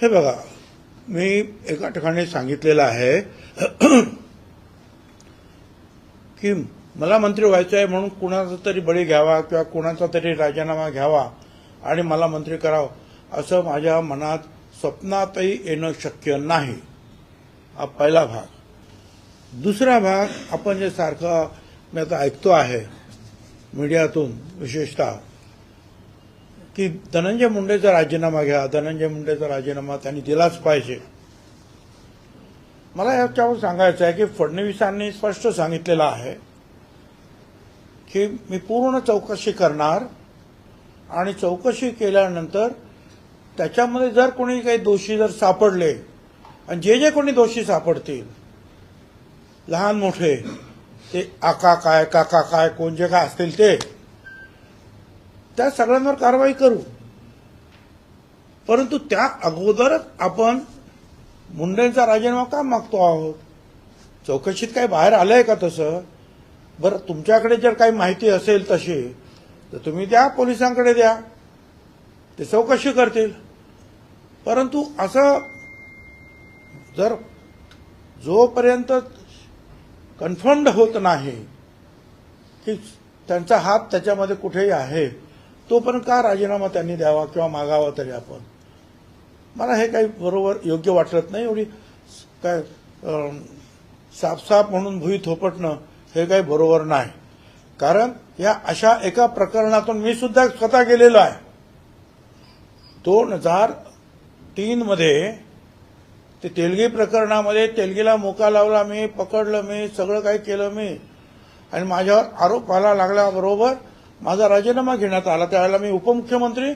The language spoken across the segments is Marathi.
हे बघा मी एका ठिकाणी सांगितलेलं आहे की मला मंत्री व्हायचं आहे म्हणून कुणाचा तरी बळी घ्यावा किंवा कुणाचा तरी राजीनामा घ्यावा आणि मला मंत्री करावं असं माझ्या मनात स्वप्नातही येणं शक्य नाही. हा पहिला भाग. दुसरा भाग आपण जे सारखं मी आता ऐकतो आहे मीडियातून विशेषतः की धनंजय मुंडेचा राजीनामा घ्या धनंजय मुंडेचा राजीनामा त्यांनी दिलाच पाहिजे. मला याच्यावर सांगायचं आहे की फडणवीसांनी स्पष्ट सांगितलेलं आहे की मी पूर्ण चौकशी करणार आणि चौकशी केल्यानंतर त्याच्यामध्ये जर कोणी काही दोषी जर सापडले आणि जे जे कोणी दोषी सापडतील लहान मोठे ते आका काय काका काय कोण जे काय असतील ते त्या सगळ्यांवर कारवाई करू. परंतु त्या अगोदरच आपण मुंडेंचा राजीनामा का मागतो आहोत? चौकशीत काही बाहेर आलंय का तसं? बरं तुमच्याकडे जर काही माहिती असेल तशी तर तुम्ही द्या पोलिसांकडे द्या. ते चौकशी करतील. परंतु असं जर जोपर्यंत कन्फर्म्ड होत नाही की त्यांचा हात त्याच्यामध्ये कुठेही आहे तोपर्यंत का राजीनामा त्यांनी द्यावा किंवा मागावा तरी आपण? मला हे काही बरोबर योग्य वाटत नाही. एवढी काय साफसाफ म्हणून भुई थोपटणं हे काही बरोबर नाही. कारण या अशा एका प्रकरणातून मी सुद्धा स्वतः गेलेलो आहे. दोन हजार तीनमध्ये ते तेलगी प्रकरणामध्ये तेलगीला मोका लावला मी पकडलं मी सगळं काही केलं मी. आणि माझ्यावर आरोप व्हायला लागल्याबरोबर माझा राजीनामा घेण्यात आला. त्यावेळेला मी उपमुख्यमंत्री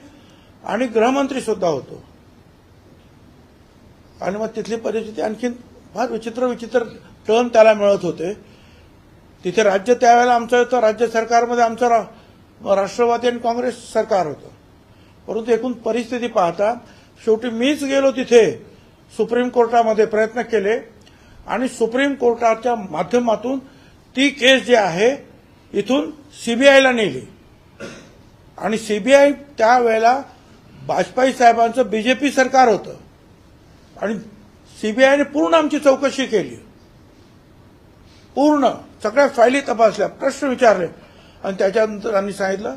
आणि गृहमंत्री सुद्धा होतो. आणि मग तिथली परिस्थिती आणखीन फार विचित्र विचित्र टर्न त्याला मिळत होते. तिथे राज्य त्यावेळेला आमचं होतं राज्य सरकारमध्ये आमचं रा- राष्ट्रवादी आणि काँग्रेस सरकार होतं. परंतु एकूण परिस्थिती पाहता शेवटी मीच गेलो तिथे सुप्रीम कोर्टामध्ये प्रयत्न केले. आणि सुप्रीम कोर्टाच्या माध्यमातून ती केस जी आहे इथून सीबीआयला नेली. आणि सीबीआय त्यावेळेला वाजपेयी साहेबांचं बीजेपी सरकार होतं. आणि सीबीआयने पूर्ण आमची चौकशी केली. पूर्ण सगळ्या फायली तपासल्या प्रश्न विचारले. आणि त्याच्यानंतर आम्ही सांगितलं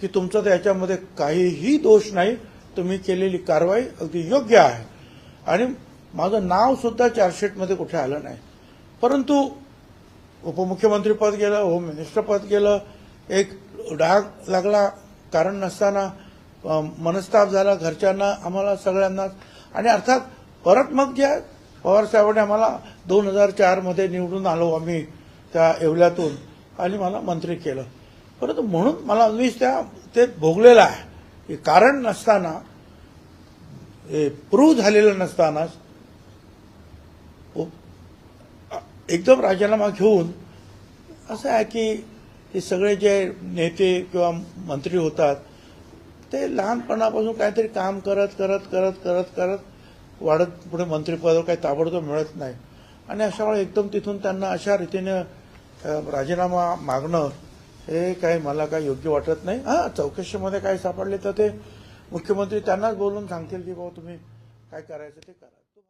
की तुमचं तर याच्यामध्ये काहीही दोष नाही तुम्ही केलेली कारवाई अगदी योग्य आहे. आणि माझं नाव सुद्धा चार्जशीटमध्ये कुठे आलं नाही. परंतु उपमुख्यमंत्री पद गेलं होम मिनिस्टर पद गेलं एक डाग लागला कारण नसताना मनस्ताप झाला घरच्यांना आम्हाला सगळ्यांनाच. आणि अर्थात परत मग जे पवारसाहेबांनी आम्हाला दोन हजार चारमध्ये निवडून आलो आम्ही त्या येवल्यातून आणि मला मंत्री केलं. परंतु म्हणून मला मीच त्या ते भोगलेलं आहे की कारण नसताना हे प्रूव्ह झालेलं नसतानाच एकदम राजीनामा घेऊन असं आहे की हे सगळे जे नेते किंवा मंत्री होतात ते लहानपणापासून काहीतरी काम करत करत करत करत करत वाढत पुढे मंत्रिपदावर काही ताबडतोब मिळत नाही. आणि अशा वेळी एकदम तिथून त्यांना अशा रीतीने राजीनामा मागणं हे काही मला काही योग्य वाटत नाही. हां चौकशीमध्ये काय सापडले तर ते मुख्यमंत्री त्यांनाच बोलून सांगतील की बाबा तुम्ही काय करायचं ते करा.